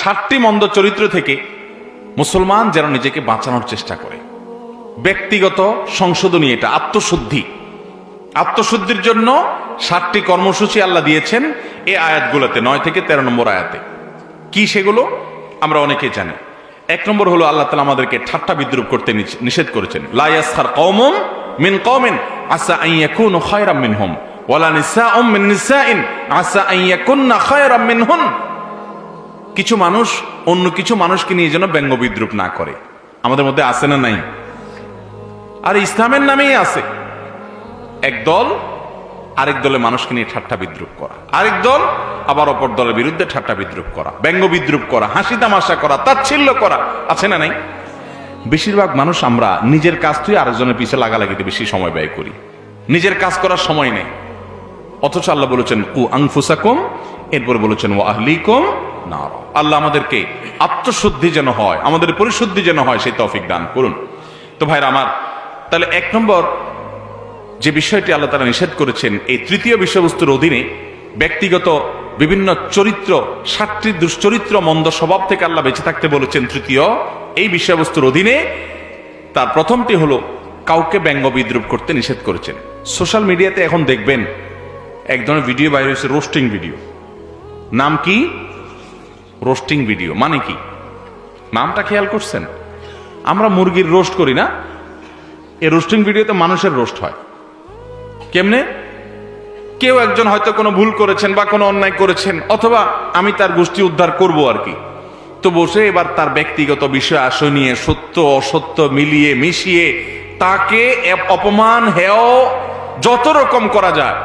ষাটটি মন্দ চরিত্র থেকে মুসলমান যেন নিজেকে বাঁচানোর চেষ্টা করে। ব্যক্তিগত সংশোধনী এটা, আত্মশুদ্ধি। আত্মশুদ্ধির জন্য ষাটটি কর্মসূচি আল্লাহ দিয়েছেন এ আয়াতগুলোতে, নয় থেকে তেরো নম্বর আয়াতে। কি সেগুলো? আমরা অনেকেই জানি। এক নম্বর হলো আল্লাহ তালা আমাদেরকে ঠাট্টা বিদ্রুপ করতে নিষেধ করেছেন। লায়াসখার কওমুম মিন কওমিন আসা আন ইয়াকুনু খায়রাম মিনহুম, ওয়ালা নিসাউম মিন নিসাইন আসা আন ইয়াকুননা খায়রাম মিনহুন। কিছু মানুষ অন্য কিছু মানুষকে নিয়ে যেন ব্যঙ্গ বিদ্রুপ না করে। আমাদের মধ্যে আছে না নাই? আর ইসলামের নামেই আছে। এক দল আরেক দলে মানুষকে নিয়ে ঠাট্টা বিদ্রুপ করা। আরেক দল আবার অপর দলের বিরুদ্ধে ঠাট্টা বিদ্রুপ করা, ব্যঙ্গ বিদ্রুপ করা, হাসি তামাশা করা, তাচ্ছিল্য করা। আছে না নাই? বেশিরভাগ মানুষ আমরা নিজের কাজ তুই আরেকজনের পিছে লাগালাগিতে বেশি সময় ব্যয় করি। নিজের কাজ করার সময় নেই। অথচ আল্লাহ বলেছেন, উ আংফুসাকুম এরপর বলেছেন ও আহলিকুম আল্লাহ আমাদেরকে আত্মশুদ্ধি যেন হয়, আমাদের পরিশুদ্ধি যেন হয়, সেই তৌফিক দান করুন। তো ভাইরা আমার, তাহলে এক নম্বর যে বিষয়টি আল্লাহ তারা নিষেধ করেছেন, এই তৃতীয় বিষয়বস্তুর অধীনে ব্যক্তিগত বিভিন্ন চরিত্র, সাতটি দুশ্চরিত্র মন্দ স্বভাব থেকে আল্লাহ বেঁচে থাকতে বলেছেন তৃতীয় এই বিষয়বস্তুর অধীনে তার প্রথমটি হলো কাউকে ব্যঙ্গ বিদ্রুপ করতে নিষেধ করেছেন। সোশ্যাল মিডিয়াতে এখন দেখবেন, এক ধরনের ভিডিও বাইরে হয়েছে, রোস্টিং ভিডিও। নাম কি? রোস্টিং ভিডিও মানে কি? নামটা খেয়াল করছেন? আমরা মুরগির রোস্ট করি না। এই রোস্টিং ভিডিওতে মানুষের রোস্ট হয়। কেমনে? কেউ একজন হয়তো কোনো ভুল করেছেন বা কোনো অন্যায় করেছেন, অথবা আমি তার গোষ্ঠী উদ্ধার করব আর কি। তো বসে এবার তার ব্যক্তিগত বিষয় আশয় নিয়ে সত্য, অসত্য মিলিয়ে, মিশিয়ে তাকে অপমান, হেয়, যত রকম করা যায়,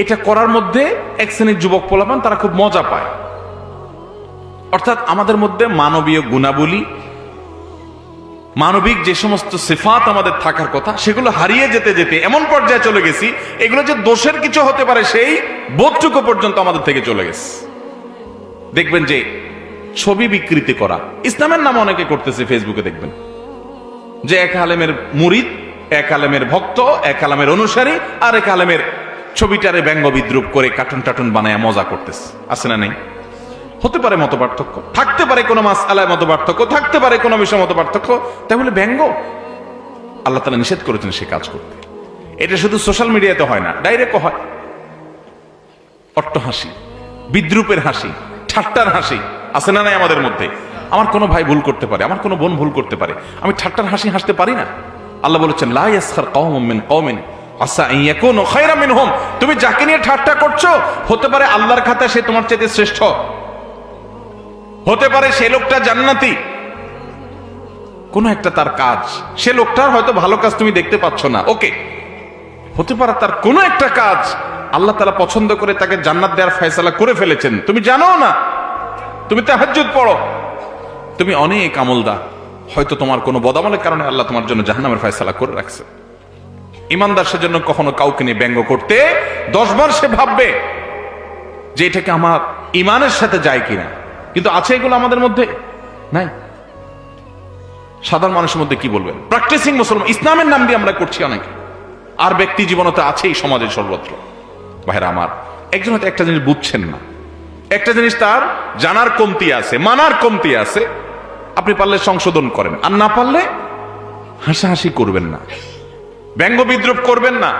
এটা করার মধ্যে এক শ্রেণির যুবক পোলাপান তারা খুব মজা পায়। অর্থাৎ আমাদের মধ্যে মানবীয় গুণাবলী, মানবিক যে সমস্ত সিফাত আমাদের থাকার কথা, সেগুলো হারিয়ে যেতে যেতে এমন পর্যায়ে চলে গেছি, এগুলো যে দোষের কিছু হতে পারে সেই বোধটুকু পর্যন্ত আমাদের থেকে চলে গেছে। দেখবেন যে ছবি বিকৃতি করা, ইসলামের নাম অনেকে করতেছে ফেসবুকে দেখবেন। যে এক আলেমের মুরিদ, এক আলেমের ভক্ত, এক আলেমের অনুসারী, আর এক আলেমের ছবিটারে ব্যঙ্গ বিদ্রুপ করে কার্টুন টাটুন বানায় মজা করতেছে। আছে না নেই? হতে পারে মত পার্থক্য থাকতে পারে কোনো মাস আলায় মত পার্থক্য থাকতে পারে কোনো বিষয় মত পার্থক্য তাহলে ব্যঙ্গ। আল্লাহ তালা নিষেধ করেছেন সে কাজ করতে। এটা শুধু সোশ্যাল মিডিয়াতে হয় না ডাইরেক্ট হয়। অট্ট হাসি বিদ্রুপের হাসি, ঠাট্টার হাসি আছে না নাই আমাদের মধ্যে? আমার কোনো ভাই ভুল করতে পারে, আমার কোনো বোন ভুল করতে পারে, আমি ঠাট্টার হাসি হাসতে পারি না? আল্লাহ বলেছেন, লা ইয়াসখার কওমুম মিন কওমিন, আসা তুমি যাকে নিয়ে ঠাট্টা করছ, হতে পারে আল্লাহর খাতায় সে তোমার চাইতে শ্রেষ্ঠ। হতে পারে সে লোকটা জান্নাতি। কোন একটা তার কাজ। সে লোকটার হয়তো ভালো কাজ তুমি দেখতে পাচ্ছ না। ওকে। হতে পারে তার কোনো একটা কাজ আল্লাহ তালা পছন্দ করে তাকে জান্নাত দেওয়ার ফয়সালা করে ফেলেছেন। তুমি জানো না। তুমি তাহাজ্জুদ পড়ো। তুমি অনেক আমলদা হয়তো তোমার কোনো বদামলের কারণে আল্লাহ তোমার জন্য জাহান্নামের ফয়সালা করে রাখছে। ইমানদার সেজন্য কখনো কাউকে নিয়ে ব্যঙ্গ করতে দশবার সে ভাববে যে এটাকে আমার ইমানের সাথে যায় কিনা। কিন্তু আছে এগুলো আমাদের মধ্যে? নাই। সাধারণ মানুষের মধ্যে কি বলবেন? প্র্যাকটিসিং মুসলমান ইসলামের নাম দিয়ে আমরা করছি অনেকে। আর ব্যক্তি জীবনতে আছেই সমাজের সর্বত্র। ভাইরা আমার, একজন হয়তো একটা জিনিস বুঝছেন না। একটা জিনিস তার জানার কমতি আছে, মানার কমতি আছে। আপনি পারলে সংশোধন করেন, আর না পারলে হাসাহাসি করবেন না। ব্যঙ্গ বিদ্রুপ করবেন না।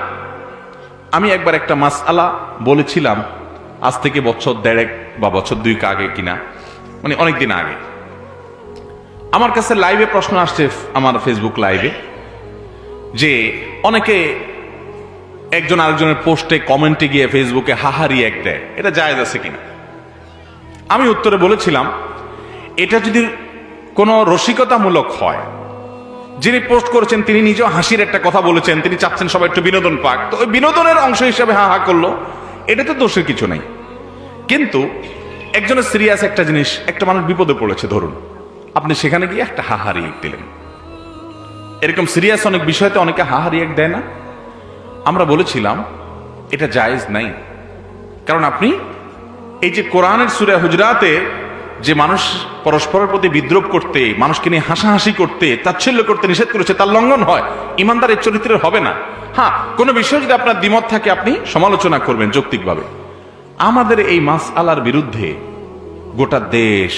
আমি একবার একটা মাস আলা বলেছিলাম, আজ থেকে বছর দেড়েক বা বছর দুই আগে কিনা। মানে অনেক দিন আগে। আমার কাছে লাইভে প্রশ্ন আসছে আমার ফেসবুক লাইভে যে অনেকে একজন আরেকজনের পোস্টে কমেন্টে গিয়ে ফেসবুকে হাহারি এক দেয়। এটা জায়েজ আছে কিনা? আমি উত্তরে বলেছিলাম, এটা যদি কোনো রসিকতামূলক হয়, যিনি পোস্ট করেছেন তিনি নিজেও হাসির একটা কথা বলেছেন, তিনি চাচ্ছেন সবাই একটু বিনোদন পাক। তো ওই বিনোদনের অংশ হিসেবে হা হা করল এটা তো দোষের কিছু নেই। কিন্তু একজনের সিরিয়াস একটা জিনিস, একটা মানুষ বিপদে পড়েছে, ধরুন। আপনি সেখানে গিয়ে একটা হাহারি এক দিলেন। এরকম সিরিয়াস অনেক বিষয়তে অনেকে হাহারি এক দেয় না। আমরা বলেছিলাম, এটা জায়েজ নাই। কারণ আপনি এই যে কোরআনের সুরে হুজরাতে যে মানুষ পরস্পরের প্রতি বিদ্রোপ করতে, মানুষকে নিয়ে হাসাহাসি করতে, তাচ্ছিল্য করতে নিষেধ করেছে, তার লঙ্ঘন হয়। ইমানদার ইমানদারের চরিত্রের হবে না। হ্যাঁ কোনো বিষয় যদি আপনার দ্বিমত থাকে, আপনি সমালোচনা করবেন যৌক্তিকভাবে। আমাদের এই মাস আলার বিরুদ্ধে গোটা দেশ,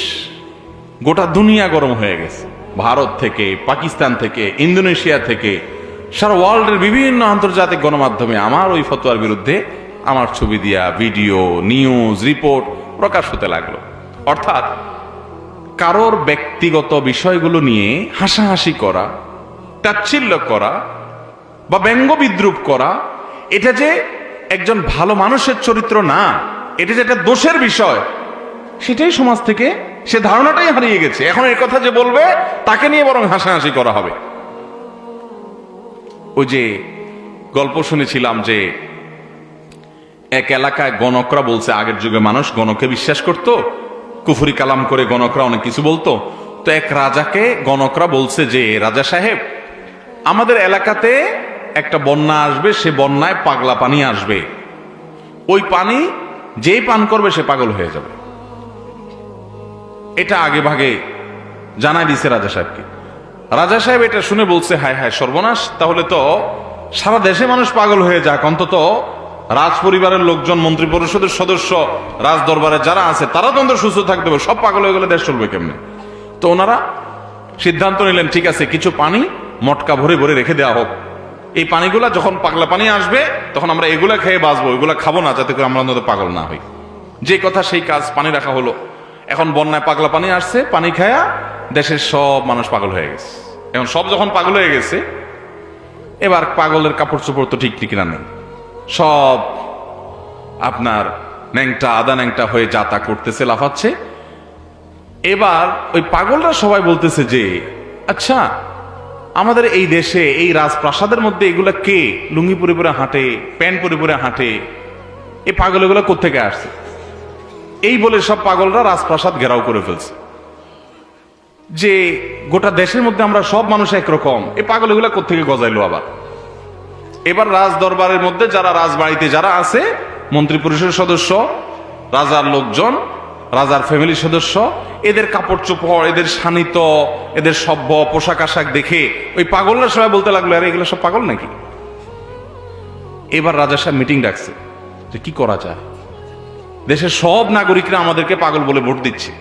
গোটা দুনিয়া গরম হয়ে গেছে। ভারত থেকে, পাকিস্তান থেকে, ইন্দোনেশিয়া থেকে, সারা ওয়ার্ল্ডের বিভিন্ন আন্তর্জাতিক গণমাধ্যমে আমার ওই ফতোয়ার বিরুদ্ধে আমার ছবি দিয়া ভিডিও, নিউজ, রিপোর্ট প্রকাশ হতে লাগল। অর্থাৎ কারোর ব্যক্তিগত বিষয়গুলো নিয়ে হাসাহাসি করা, তাচ্ছিল্য করা বা ব্যঙ্গ বিদ্রুপ করা, এটা যে একজন ভালো মানুষের চরিত্র না এটা যে একটা দোষের বিষয়, সেটাই সমাজ থেকে, সে ধারণাটাই হারিয়ে গেছে। এখন এর কথা যে বলবে, তাকে নিয়ে বরং হাসাহাসি করা হবে। ওই যে গল্প শুনেছিলাম যে, এক এলাকায় গণকরা বলছে, আগের যুগে মানুষ গণকে বিশ্বাস করত, কুফুরি কালাম করে গণকরা অনেক কিছু বলতো। তো এক রাজাকে গণকরা বলছে যে, রাজা সাহেব, আমাদের এলাকাতে একটা বন্যা আসবে, সে বন্যায় পাগলা পানি আসবে। ওই পানি যেই পান করবে সে পাগল হয়ে যাবে। এটা আগে ভাগে জানাই দিছে রাজা সাহেবকে। রাজা সাহেব এটা শুনে বলছে, হায় হায়, সর্বনাশ। তাহলে তো সারা দেশে মানুষ পাগল হয়ে যাক। অন্তত রাজ পরিবারের লোকজন, মন্ত্রী পরিষদের সদস্য, রাজ দরবারে যারা আছে, তারা তো অন্তত সুস্থ থাকতে হবে সব পাগল হয়ে গেলে দেশ চলবে কেমনে? তো ওনারা সিদ্ধান্ত নিলেন, ঠিক আছে, কিছু পানি মটকা ভরে ভরে রেখে দেওয়া হোক। এই পানিগুলা যখন পাগলা পানি আসবে, তখন আমরা এগুলা খেয়ে বাঁচবো, এগুলা খাব না, যাতে করে আমরা অন্তত পাগল না হই। যে কথা সেই কাজ পানি রাখা হলো। এখন বন্যায় পাগলা পানি আসছে, পানি খায়া দেশের সব মানুষ পাগল হয়ে গেছে। এখন সব যখন পাগল হয়ে গেছে, এবার পাগলের কাপড় চোপড় তো ঠিক ঠিকিনা নেই। সব আপনার ন্যাংটা, আদা ন্যাংটা হয়ে যাতা করতেছে, লাফাচ্ছে। এবার ওই পাগলরা সবাই বলতেছে যে আচ্ছা আমাদের এই দেশে, এই রাজপ্রাসাদের মধ্যে এগুলা কে? লুঙ্গি পরে পরে হাঁটে, প্যান্ট পরে পরে হাঁটে। এই পাগল এগুলো কোথেকে আসছে? এই বলে সব পাগলরা রাজপ্রাসাদ ঘেরাও করে ফেলছে। যে গোটা দেশের মধ্যে আমরা সব মানুষ একরকম এই পাগল এগুলা কোথেকে গজাইলো আবার? এবার রাজ দরবারের মধ্যে যারা রাজবাড়িতে যারা আছে, মন্ত্রী পরিষদের সদস্য, রাজার লোকজন রাজার ফ্যামিলির সদস্য, এদের কাপড় চোপড়, এদের শানিত, এদের সভ্য, পোশাক আশাক দেখে ওই পাগলরা সবাই বলতে লাগল, আরে, এগুলো সব পাগল নাকি? এবার রাজা সাহেব মিটিং ডাকছে, যে কি করা যায়? দেশের সব নাগরিকরা আমাদেরকে পাগল বলে ভোট দিচ্ছে।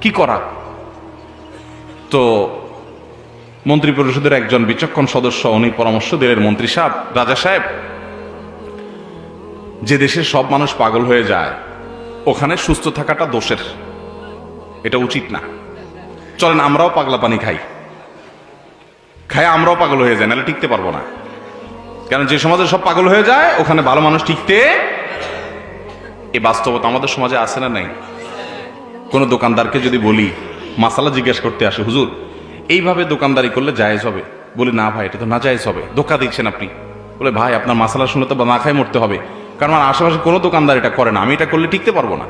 কি করা? তো মন্ত্রী পরিষদের একজন বিচক্ষণ সদস্য, উনি পরামর্শ দিলেন, মন্ত্রী সাহেব, রাজা সাহেব, যে দেশের সব মানুষ পাগল হয়ে যায় ওখানে সুস্থ থাকাটা দোষের। এটা উচিত না। চলেন, আমরাও পাগলা পানি খাই। খাই, আমরাও পাগল হয়ে যায় নাহলে টিকতে পারব না। কারণ যে সমাজে সব পাগল হয়ে যায়, ওখানে ভালো মানুষ টিকতে এ বাস্তবতা আমাদের সমাজে আছে না নাই? কোনো দোকানদারকে যদি বলি, মাসালা জিজ্ঞেস করতে আসে, হুজুর, এইভাবে দোকানদারি করলে জায়েজ হবে? বলি, না ভাই, এটা তো না জায়েজ হবে। ধোকা দিচ্ছেন আপনি। বলে, ভাই, আপনার মাসালা শুনলে তো না খাই মরতে হবে। কারণ আমার আশেপাশে কোনো দোকানদার এটা করে না। আমি এটা করলে টিকতে পারব না।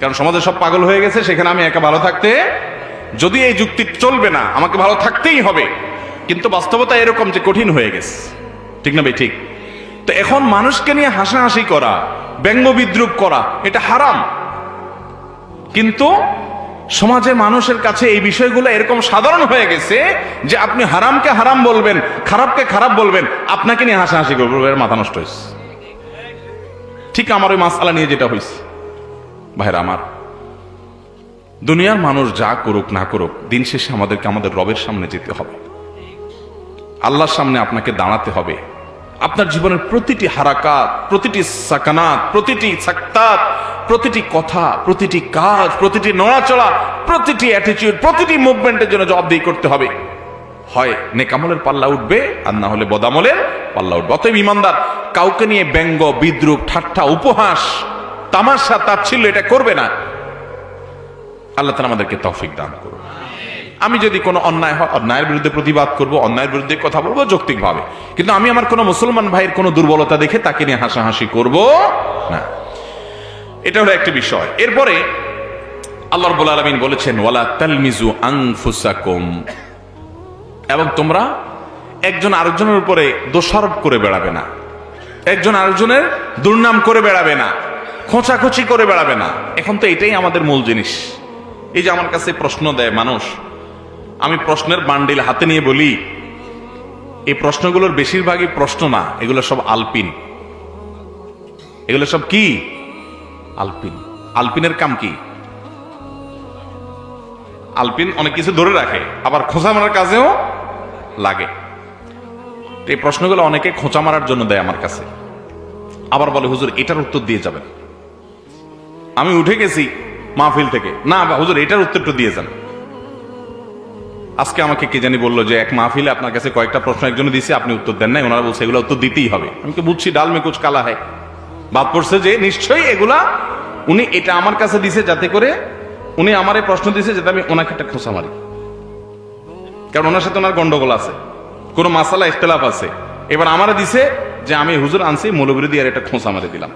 কারণ সমাজে সব পাগল হয়ে গেছে, সেখানে আমি একা ভালো থাকতে যদি এই যুক্তি চলবে না, আমাকে ভালো থাকতেই হবে। কিন্তু বাস্তবতা এরকম যে কঠিন হয়ে গেছে। ঠিক না ভাই? ঠিক। তো এখন মানুষকে নিয়ে হাসাহাসি করা, ব্যঙ্গ বিদ্রুপ করা, এটা হারাম। কিন্তু সমাজে মানুষের কাছে এই বিষয়গুলো এরকম সাধারণ হয়ে গেছে যে আপনি হারামকে হারাম বলবেন, খারাপকে খারাপ বলবেন, আপনাকে নিয়ে হাসাহাসি করবেন মাথা নষ্ট হয়েছে। ঠিক আমার ওই মাসালা নিয়ে যেটা হয়েছে ভাইরা আমার, দুনিয়ার মানুষ যা করুক না করুক, দিন শেষে আমাদেরকে আমাদের রবের সামনে যেতে হবে। আল্লাহর সামনে আপনাকে দাঁড়াতে হবে। আপনার জীবনের প্রতিটি হারাকাত, প্রতিটি সাকানাত, প্রতিটি সাক্তাত, প্রতিটি কথা, প্রতিটি কাজ, প্রতিটি নড়াচড়া, প্রতিটি অ্যাটিটিউড প্রতিটি মুভমেন্টের জন্য জবাবদিহি করতে হবে। হয়। নেকামলের পাল্লা উঠবে আর না হলে বদামলের পাল্লা উঠবে। অতএব ইমানদার, কাউকে নিয়ে ব্যঙ্গ, বিদ্রুপ, ঠাট্টা, উপহাস, তামাশা, তাচ্ছিল্য এটা করবে না। আল্লাহ তালা আমাদেরকে তৌফিক দান করুন। আমি যদি কোনো অন্যায় হয়, অন্যায়ের বিরুদ্ধে প্রতিবাদ করব, অন্যায়ের বিরুদ্ধে কথা বলব যৌক্তিকভাবে। কিন্তু আমি আমার কোনো মুসলমান ভাইয়ের কোনো দুর্বলতা দেখে তাকে নিয়ে হাসাহাসি করব না। এটা হলো একটি বিষয়। এরপরে আল্লাহ রব্বুল আলমিন বলেছেন, ওয়ালা তালমিজু আনফুসাকুম। এবং তোমরা একজন আরেকজনের উপরে দোষারোপ করে বেড়াবে না। একজন আরেকজনের দুর্নাম করে বেড়াবে না, খোঁচাখুচি করে বেড়াবে না। এখন তো এটাই আমাদের মূল জিনিস। এই যে আমার কাছে প্রশ্ন দেয় মানুষ, আমি প্রশ্নের বান্ডিল হাতে নিয়ে বলি, এই প্রশ্নগুলোর বেশিরভাগই প্রশ্ন না, এগুলো সব আলপিন। এগুলো সব কি? আলপিন। আলপিনের কাম কি? আলপিন অনেক কিছু ধরে রাখে, আবার খোঁচা মারার কাজেও লাগে। এই প্রশ্নগুলো অনেকে খোঁচা মারার জন্য দেয় আমার কাছে। আবার বলে, হুজুর, এটার উত্তর দিয়ে যাবেন। আমি উঠে গেছি মাহফিল থেকে। না হুজুর, এটার উত্তরটা দিয়ে যান। আজকে আমাকে কে জানি বলল যে, এক মাহফিলে আপনার কাছে কয়েকটা প্রশ্ন একজন দিয়েছে আপনি উত্তর দেন নাই। ওনারা বলছে, এগুলো উত্তর দিতেই হবে। আমি তো বুঝছি, ডাল মেকুচ কালা হয় বাদ পড়ছে যে, নিশ্চয়ই এগুলা উনি, এটা আমার কাছে দিছে যাতে করে উনি আমার এই প্রশ্ন দিছে যাতে আমি ওনাকে একটা খোঁচা মারি। কারণ ওনার সাথে ওনার গন্ডগোল আছে। কোনো মাসালা ইখতলাফ আছে। এবার আমার দিছে যে আমি হুজুর আনছি, মৌলবীর দিয়ে আর একটা খোঁচা মারি দিলাম।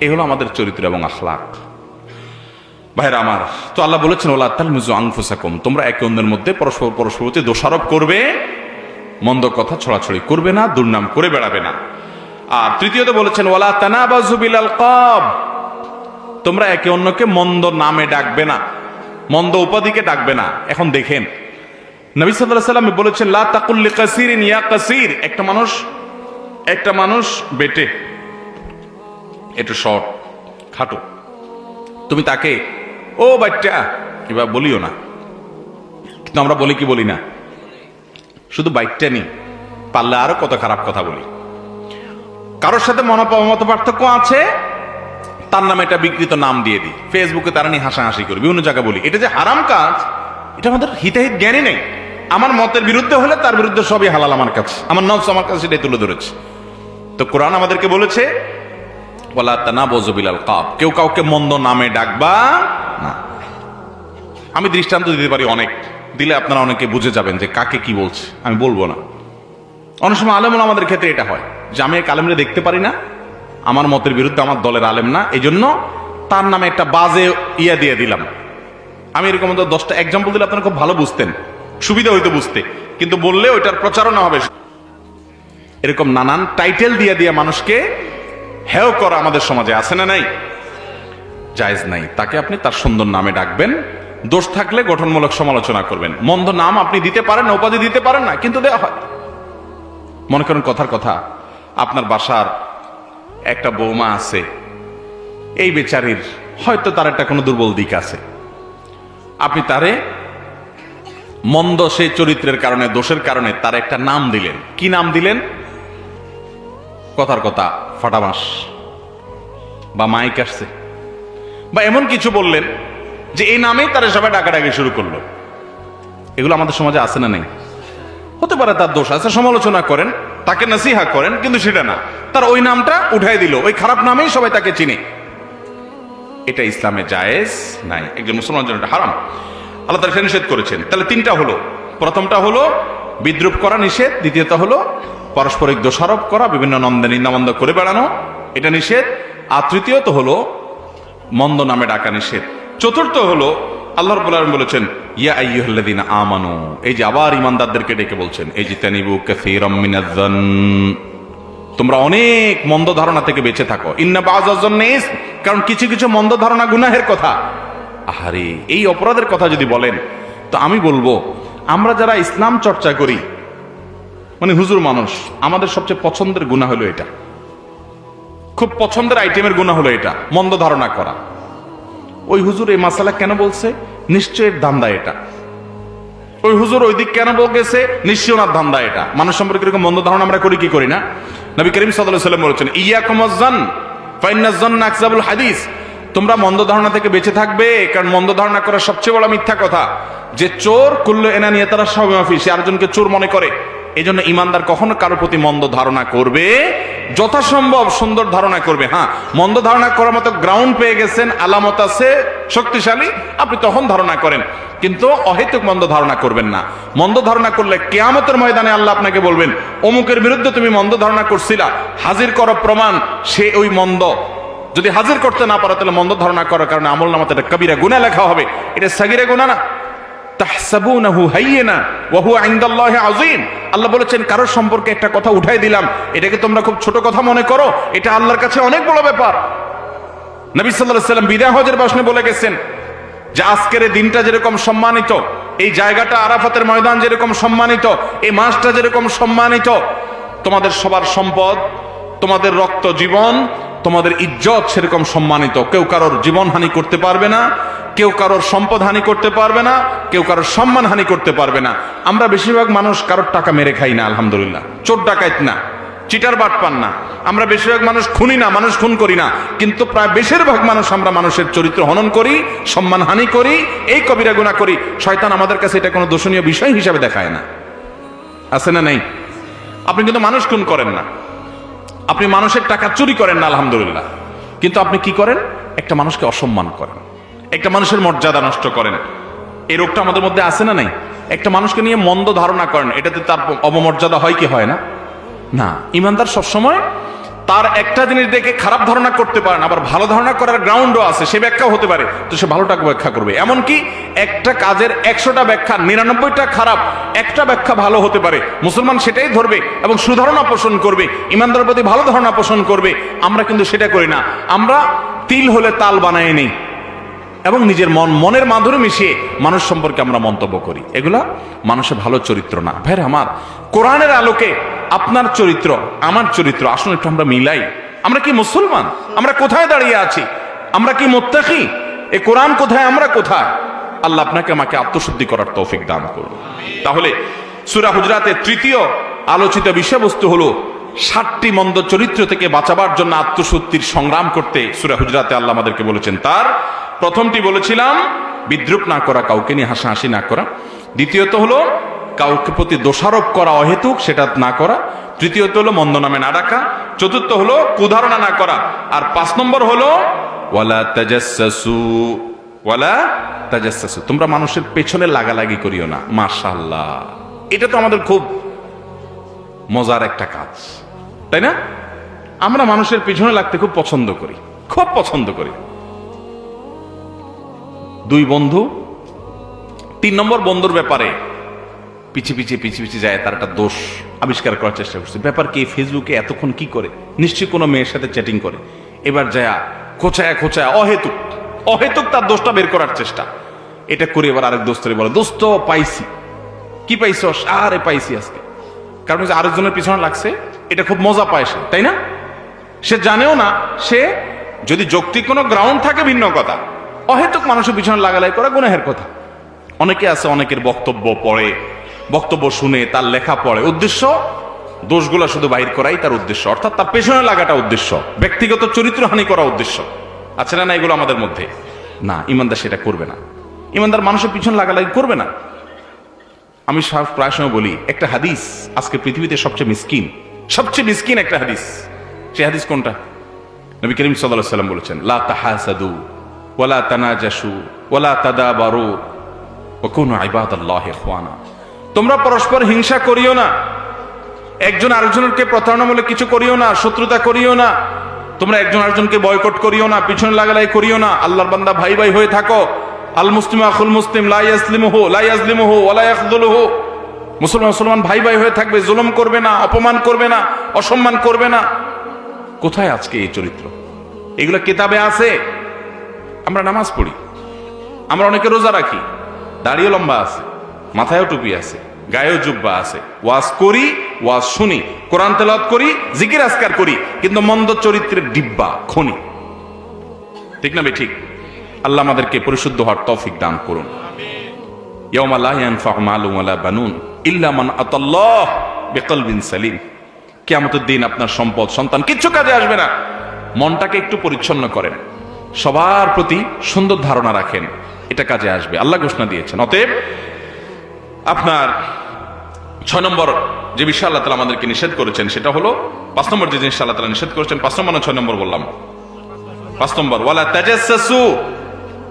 এই হলো আমাদের চরিত্র এবং আখলাক। ভাইরা আমার, তো আল্লাহ বলেছেন, ওলা তালমিজু আনফুসাকুম। তোমরা একে অন্যের মধ্যে পরস্পর পরস্পর দোষারোপ করবে, মন্দ কথা ছড়াছড়ি করবে না, দুর্নাম করে বেড়াবে না। আর তৃতীয়ত বলেছেন ওয়ালা তানাবাজু বিল আলকাব তোমরা একে অন্যকে মন্দ নামে ডাকবে না। মন্দ উপাধিকে ডাকবে না। এখন দেখেন। নবী সাল্লাম বলেছেন, লা ইয়া কাসির। একটা মানুষ একটা মানুষ বেটে। একটু শর্ট, খাটো। তুমি তাকে, ও বাচ্চা এবার বলিও না। কিন্তু আমরা বলি কি বলি না? শুধু বাইকটা নি পারলে আরও কত খারাপ কথা বলি। কারোর সাথে মত পার্থক্য আছে? তার নামে একটা বিকৃত নাম দিয়ে দিই। ফেসবুকে তারা নিয়ে হাসাহাসি করি। বিভিন্ন জায়গায় বলি, এটা যে হারাম কাজ, এটা আমাদের হিতাহিত জ্ঞানই নেই। আমার মতের বিরুদ্ধে হলে তার বিরুদ্ধে সবই হালাল আমার কাছে। আমার নফস আমার কাছে সেটাই তুলে ধরেছে। তো কোরআন আমাদেরকে বলেছে বলা বজবিলাল কাপ কেউ কাউকে মন্দ নামে ডাকবা না। আমি দৃষ্টান্ত দিতে পারি অনেক। দিলে আপনারা অনেকে বুঝে যাবেন যে কাকে কি বলছে। আমি বলব না। অনেক সময় আলেমুল আমাদের ক্ষেত্রে এটা হয় যে আমি এক দেখতে পারি না আমার মতের বিরুদ্ধে আমার দলের আলেম না এই জন্য তার নামে একটা বাজে ইয়া দিয়ে দিলাম। আমি এরকম দশটা এক্সাম্পল দিলে আপনারা খুব ভালো বুঝতেন। সুবিধা হইতো বুঝতে। কিন্তু বললে ওইটার প্রচারণা হবে। এরকম নানান টাইটেল দিয়ে দিয়ে মানুষকে হেয় করা আমাদের সমাজে আছে না নাই? জায়েজ নাই। তাকে আপনি তার সুন্দর নামে ডাকবেন। দোষ থাকলে গঠনমূলক সমালোচনা করবেন। মন্দ নাম আপনি দিতে পারেন না উপাধি দিতে পারেন না, কিন্তু দেওয়া হয়। মনে করেন কথার কথা, আপনার বাসার একটা বৌমা আছে। এই বেচারির হয়তো তার একটা কোনো দুর্বল দিক আছে। আপনি তারে মন্দ সেই চরিত্রের কারণে, দোষের কারণে তার একটা নাম দিলেন। কি নাম দিলেন? কথার কথা ফাটামাস বা মাইক আসছে। বা এমন কিছু বললেন যে এই নামেই তারা সবাই ডাকাডাকি শুরু করল। এগুলো আমাদের সমাজে আছে না নেই? হতে পারে তার দোষ আছে, সমালোচনা করেন। তাকে নাসিহা করেন, কিন্তু সেটা না। তার ওই নামটা উঠাই দিল। ওই খারাপ নামেই সবাই তাকে চিনে। এটা ইসলামে জায়েজ নাই। একজন মুসলমান জন্য হারাম। আল্লাহ তারা নিষেধ করেছেন। তাহলে তিনটা হলো। প্রথমটা হলো বিদ্রুপ করা নিষেধ। দ্বিতীয়ত হলো পারস্পরিক দোষারোপ করা, বিভিন্ন নন্দে নিন্দামন্দ করে বেড়ানো, এটা নিষেধ। আর তৃতীয়ত হলো মন্দ নামে ডাকা নিষেধ। চতুর্থ হলো আল্লাহ আলামিন বলেছেন, ইয়া আইয়ুহাল্লাযীনা আমানু এই যে আবার ইমানদারদেরকে ডেকে বলছেন, এই যে তানিবু কাসীরাম মিনাজ্জান তোমরা অনেক মন্দ ধারণা থেকে বেঁচে থাকো। ইন্না বাজাজন কারণ কিছু কিছু মন্দ ধারণা গুনাহের কথা। আহারে, এই অপরাধের কথা যদি বলেন, তো আমি বলব, আমরা যারা ইসলাম চর্চা করি মানে হুজুর মানুষ, আমাদের সবচেয়ে পছন্দের গুণা হলো এটা। খুব পছন্দের আইটেমের গুণা হলো এটা, মন্দ ধারণা করা। ওই হুজুর এই মাসালা কেন বলছে? নিশ্চয়ের ধান্দা এটা। ওই হুজুর ওই দিক কেন বলতেছে? নিশ্চয় ওনার ধান্দা এটা। মানুষ সম্পর্কে এরকম মন্দ ধারণা আমরা করি, কি করি না? নবী করিম সাল্লাল্লাহু সাল্লাম বলেছেন ইয়া কমজান ফাইনাজন আকসাবুল হাদিস। তোমরা মন্দ ধারণা থেকে বেঁচে থাকবে, কারণ মন্দ ধারণা করা সবচেয়ে বড় মিথ্যা কথা। যে চোর কুল্ল এনা নিয়ে তারা সব মাফি সে আরেকজনকে চোর মনে করে। এই জন্য ইমানদার কখনো কারোর প্রতি মন্দ ধারণা করবে, যথাসম্ভব সুন্দর ধারণা করবে। হ্যাঁ মন্দ ধারণা করার মতো গ্রাউন্ড পেয়ে গেছেন, আলামত আছে, শক্তিশালী, আপনি তখন ধারণা করেন। কিন্তু অহেতুক মন্দ ধারণা করবেন না। মন্দ ধারণা করলে কেয়ামতের ময়দানে আল্লাহ আপনাকে বলবেন, অমুকের বিরুদ্ধে তুমি মন্দ ধারণা করছিলা, হাজির করো প্রমাণ, সে ওই মন্দ। যদি হাজির করতে না পারো, তাহলে মন্দ ধারণা করার কারণে আমল নামাতে কবিরা গুণা লেখা হবে। এটা সাগিরা গুণা না। আল্লাহ বলেছেন সম্পর্কে একটা কথা উঠাই দিলাম। এটাকে তোমরা খুব ছোট কথা মনে করো। এটা আল্লাহর কাছে অনেক বড় ব্যাপার। সাল্লাম বলে গেছেন যে, আজকের এই দিনটা যেরকম সম্মানিত, এই জায়গাটা আরাফাতের ময়দান যেরকম সম্মানিত, এই মাসটা যেরকম সম্মানিত, তোমাদের সবার সম্পদ, তোমাদের রক্ত জীবন তোমাদের ইজ্জত সেরকম সম্মানিত। কেউ কারোর জীবন হানি করতে পারবে না, কেউ কারোর সম্পদ হানি করতে পারবে না, কেউ কারোর সম্মান হানি করতে পারবে না। আমরা বেশিরভাগ মানুষ কারোর টাকা মেরে খাই না, আলহামদুলিল্লাহ। চোর ডাকাইত না, চিটার বাট পান না। আমরা বেশিরভাগ মানুষ খুনি না, মানুষ খুন করি না। কিন্তু প্রায় বেশিরভাগ মানুষ আমরা মানুষের চরিত্র হনন করি সম্মান হানি করি, এই কবিরা গুণা করি। শয়তান আমাদের কাছে এটা কোনো দোষণীয় বিষয় হিসাবে দেখায় না। আছে না নেই? আপনি কিন্তু মানুষ খুন করেন না। আপনি মানুষের টাকা চুরি করেন না, আলহামদুলিল্লাহ। কিন্তু আপনি কি করেন? একটা মানুষকে অসম্মান করেন। একটা মানুষের মর্যাদা নষ্ট করেন। এই রোগটা আমাদের মধ্যে আসে না নাই? একটা মানুষকে নিয়ে মন্দ ধারণা করেন, এটাতে তার অবমর্যাদা হয় কি হয় না? না, ইমানদার সবসময় তার একটা জিনিস দেখে খারাপ ধারণা করতে পারেন আবার ভালো ধারণা করার গ্রাউন্ডও আছে, সে ব্যাখ্যাও হতে পারে। তো সে ভালোটা ব্যাখ্যা করবে। এমনকি একটা কাজের একশোটা ব্যাখ্যা, নিরানব্বইটা খারাপ, একটা ব্যাখ্যা ভালো হতে পারে। মুসলমান সেটাই ধরবে এবং সুধারণা পোষণ করবে, ইমানদারের প্রতি ভালো ধারণা পোষণ করবে। আমরা কিন্তু সেটা করি না। আমরা তিল হলে তাল বানায় নেই এবং নিজের মন, মনের মাধুরী মিশিয়ে মানুষ সম্পর্কে আমরা মন্তব্য করি। এগুলা মানুষের ভালো চরিত্র না। ভাইরে আমার, কোরআনের আলোকে আপনার চরিত্র, আমার চরিত্র, আসুন একটু আমরা মিলাই। আমরা কি মুসলমান? আমরা কোথায় দাঁড়িয়ে আছি? আমরা কি মোত্তাকি? এ কোরআন কোথায়? আমরা কোথায়? আল্লাহ আপনাকে আমাকে আত্মশুদ্ধি করার তৌফিক দান করুন। তাহলে, সুরা হুজরাতের তৃতীয় আলোচিত বিষয়বস্তু হলো ষাটটি মন্দ চরিত্র থেকে বাঁচাবার জন্য আত্মশুদ্ধির সংগ্রাম করতে সুরা হুজরাতে আল্লাহ আমাদেরকে বলেছেন। তার প্রথমটি বলেছিলাম, বিদ্রুপ না করা, কাউকে নিয়ে হাসাহাসি না করা। দ্বিতীয়ত হলো কাউকে প্রতি দোষারোপ করা অহেতুক, সেটা না করা। তৃতীয়ত হলো মন্দ নামে না ডাকা। চতুর্থ হলো কুধারণা না করা। আর পাঁচ নম্বর হলো তোমরা মানুষের পেছনে লাগালাগি করিও না, মাশাআল্লাহ। এটা তো আমাদের খুব মজার একটা কাজ, তাই না? আমরা মানুষের পিছনে লাগতে খুব পছন্দ করি, খুব পছন্দ করি। দুই বন্ধু, তিন নম্বর বন্ধুর ব্যাপারে পিছে পিছে পিছে পিছে যায়, তার একটা দোষ আবিষ্কার করার চেষ্টা করছে। ব্যাপার কি ফেসবুকে এতক্ষণ কি করে? নিশ্চয়ই কোনো মেয়ের সাথে চ্যাটিং করে। এবার যায়, খোঁচায় খোঁচায়, অহেতুক। অহেতুক তার দোষটা বের করার চেষ্টা। এটা করে এবার আরেক দোস্তরে বলে, দোস্ত, পাইছি। কি পাইছস আরে পাইছি আজকে। কারণ আরেকজনের পিছনে লাগছে, এটা খুব মজা পায় সে, তাই না? সে জানেও না, সে যদি যৌক্তিক কোনো গ্রাউন্ড থাকে ভিন্ন কথা, অহেতুক মানুষের পিছনে লাগালাই করা গুনাহের কথা। অনেকে আছে, অনেকের বক্তব্য পড়ে বক্তব্য শুনে তার লেখা পড়ে। উদ্দেশ্য? দোষগুলো শুধু বাহির করাই তার উদ্দেশ্য। অর্থাৎ তার পেছনে লাগাটা উদ্দেশ্য। ব্যক্তিগত চরিত্রহানি করা উদ্দেশ্য। আছে না এগুলো আমাদের মধ্যে? না, ইমানদার সেটা করবে না। ইমানদার মানুষের পিছনে লাগালাগি করবে না। আমি সব প্রায় সময় বলি, একটা হাদিস আজকে পৃথিবীতে সবচেয়ে মিসকিন। সবচেয়ে মিসকিন একটা হাদিস। সে হাদিস কোনটা? নবী করিম আলাইহি সাল্লাম বলেছেন, লা তাহাসাদু ওয়ালা তানাজাসু ওয়ালা তাদাবারু, ওয়া কুনু ইবাদাল্লাহি ইখওয়ানা। তোমরা পরস্পর হিংসা করিও না। একজন আরেকজনকে প্রতারণামূলক কিছু করিও না, শত্রুতা করিও না। তোমরা একজন আরেকজনকে বয়কট করিও না, পিছনে লাগালাই করিও না। আল্লাহর বান্দা ভাই ভাই হয়ে থাকো। আল মুসলিম আখুল মুসলিম লাই আসলিমহু লাই আসলিমহু ওয়ালা ইয়াখদুলহু। মুসলমান মুসলমান ভাই ভাই হয়ে থাকবে, জুলুম করবে না, অপমান করবে না, অসম্মান করবে না। কোথায় আজকে এই চরিত্র? এগুলো কিতাবে আছে? আমরা নামাজ পড়ি। আমরা অনেকে রোজা রাখি। দাড়িও লম্বা আছে। মাথায়ও টুপি আছে, গায়েও জুব্বা আছে। ওয়াজ করি, ওয়াজ শুনি, কোরআন তেলাওয়াত করি, জিকির আজকার করি, কিন্তু মন্দ চরিত্রের ডিব্বা, খনি। ঠিক না ঠিক? আল্লাহ আমাদেরকে পরিশুদ্ধ হওয়ার তৌফিক দান করুন। ধারণা রাখেন। এটা কাজে আসবে। আল্লাহ ঘোষণা দিয়েছেন। অতএব আপনার ছয় নম্বর যে বিষয় আল্লাহ তালা আমাদেরকে নিষেধ করেছেন, সেটা হলো পাঁচ নম্বর যে জিনিসটা আল্লাহ তালা নিষেধ করেছেন, পাঁচ নম্বর না ছয় নম্বর বললাম? পাঁচ নম্বর, ওয়ালা তাজাসসু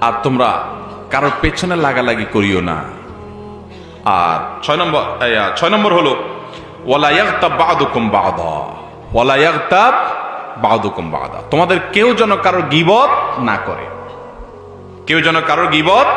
আর তোমরা কারোর পেছনে লাগালাগি করিও না। আর ছয় নম্বর ছয় নম্বর হলো তোমাদের কেউ যেন কারোর গিবত না করে। কেউ যেন কারোর গিবত